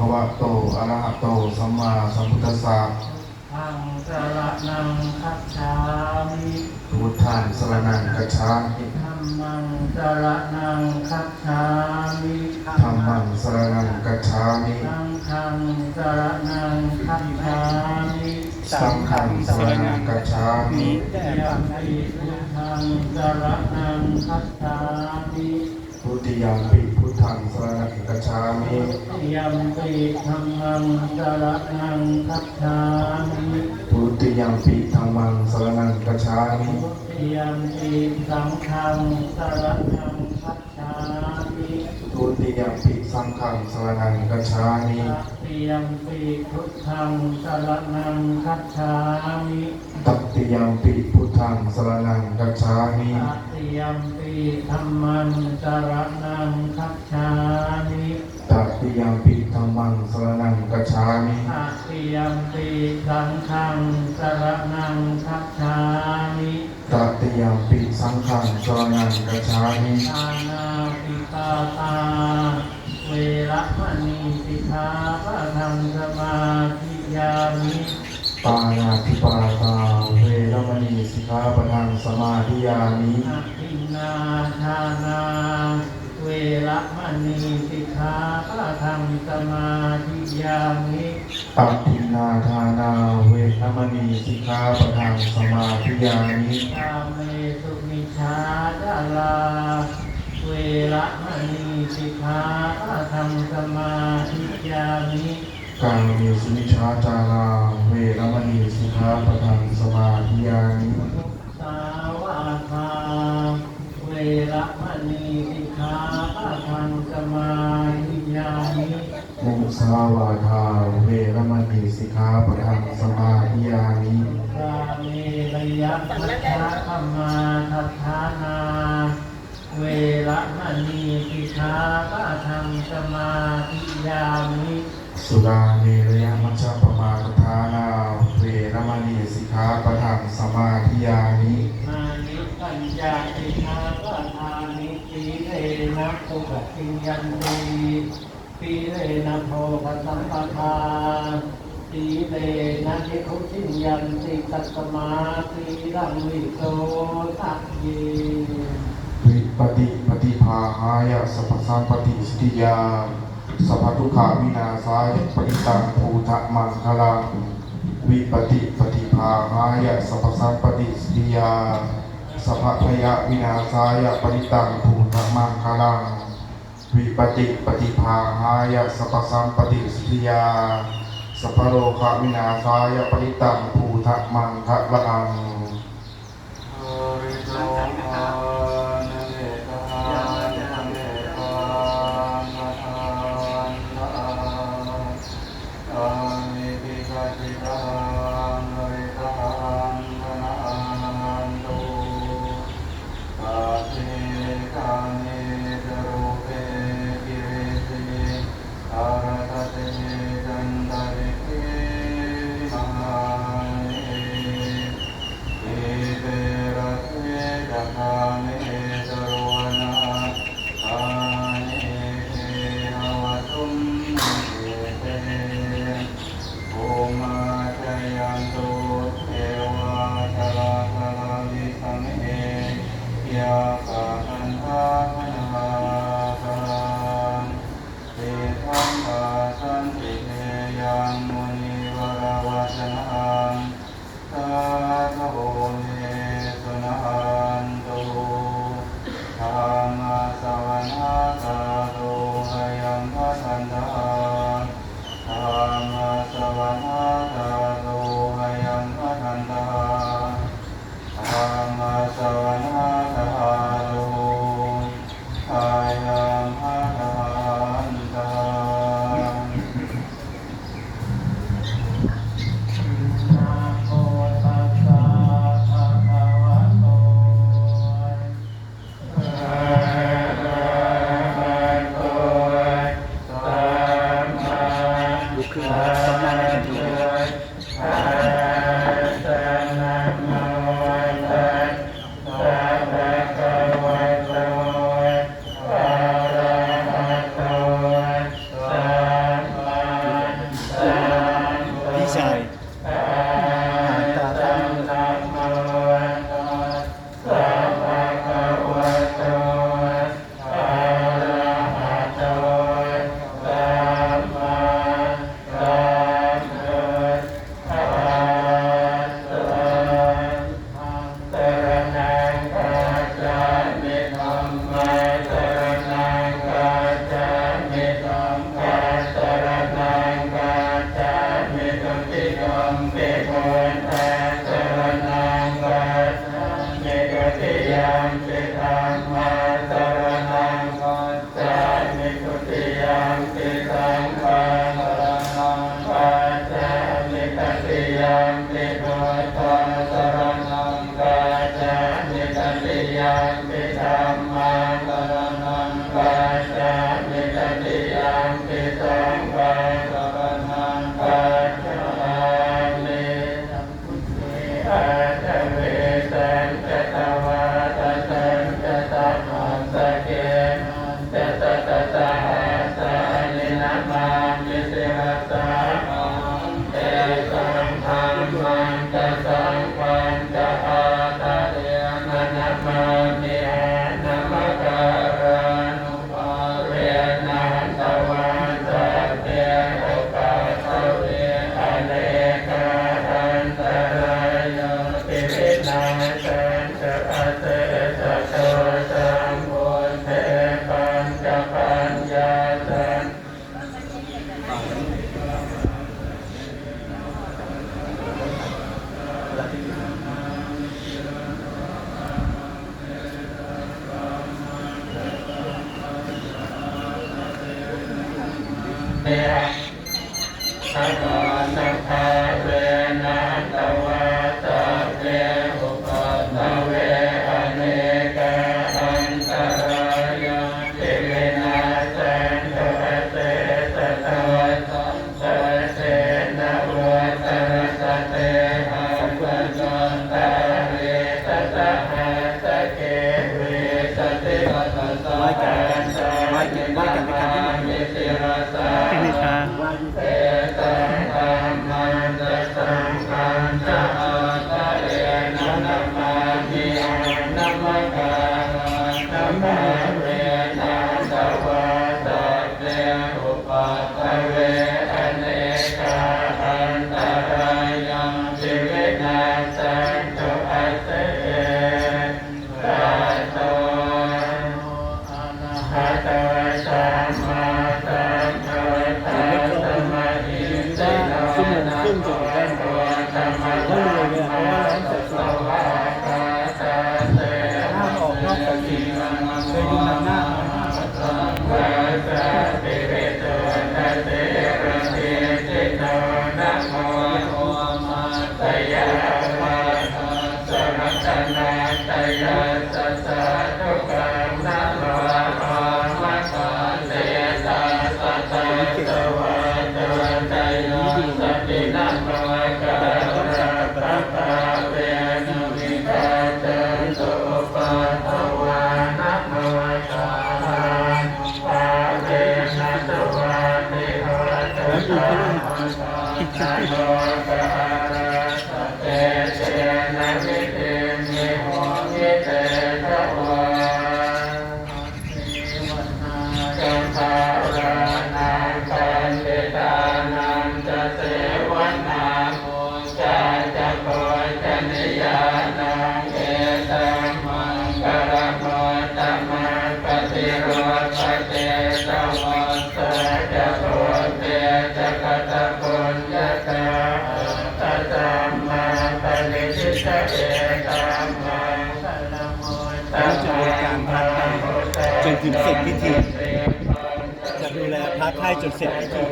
ภะวะโตอะระหะโต สัมมาสัมพุทธัสสะทางสรนังคัจฉามิพุทธังสรณังกัจฉามิธรรมังสรนังคัจฉามิธัมมังสรณังกัจฉามิสังฆังสรนังคัจฉามิสังฆังสรณังกัจฉามิยัมปิพุทธังสรนังคัจฉามิทุติยมปิพุท ธังสรณังกัจฉามิยัมปิธรรมังสรนังคัจฉามิทุติยัมปิธรรมังสรณังกัจฉามิยัมปิสังฆังสรนังคัจฉามิ ทุติยมปิสังฆังสรณังกัจฉามิติยมปิพุทธังสรนังคัจฉามิตัตติยมปิพุทธังสรณังกัจฉามิตติยมปิธัมมังสรนังคัจฉามิตัตติยมปิธัมมังสรณังกัจฉามิตติยมปิสังฆังสรนังคัจฉามิตัตติยมปิสังฆังสรณังกัจฉามิทานาปิตา มณีสิกขาปะทังสมาธิยามิปานาธิปาตาเวรมณีสิกขาปะทังสมาธิยามิอภินนาทานาเวระมณีสิกขาปะทังสมาธิยามิปัตินนาทานาเวรมณีสิกขาปะทังสมาธิยามิกาเมสุมิชาดาลา เวระมณีสิกขาปะทังสมาธิยามิการมีสุนิชาจาราเวรมณีสิกขาปะทังสมาธิยามิสาวาทาเวระมณีสิกขาปะทังสมาธิยามิมุสาวาทาเวรมณีสิกขาปะทังสมาธิยามิกาเมระยะพัทธะธรรมาทัฏฐานา เวระมณีสิกขาปะทังสมาธิยามิสุราเมรยมัชฌปมาทฐานาเวรมณีสิกขาปะทังสมาธิยามิมานิปัญญาสิกขาปะทานิสีเลนะตุกติยันตีสีเลนะโพภสัมปทาสีเลนะทิคุชินยันติตัสมาสีรังวิโสทักเยวิ ปติปฏิภาหายะสัพสัมปติสติยาสัพพทุขาวินาศายปริตังภูทะมังคลังวิปติปฏิภาหายะสัพสัมปติสติยาสัพพพยะวินาศายปริตังภูทะมังคลังวิปติปฏิภาหายะสัพสัมปติสติยาสัพพโลกวินาศายปริตังภูทะมังคลัง อย ม Berg. ตนาตยาสัสะกังนัมวะภาวะสันเสัสะตตวะตะตยาสตินัมวะกะระตะตะเวนุวิกะเตสุปะตวะนัมวะกะระเวนะตวะติหะตะต ถึงเสร็จพิธีจะดูแลพระค่ายจนเสร็จพิธี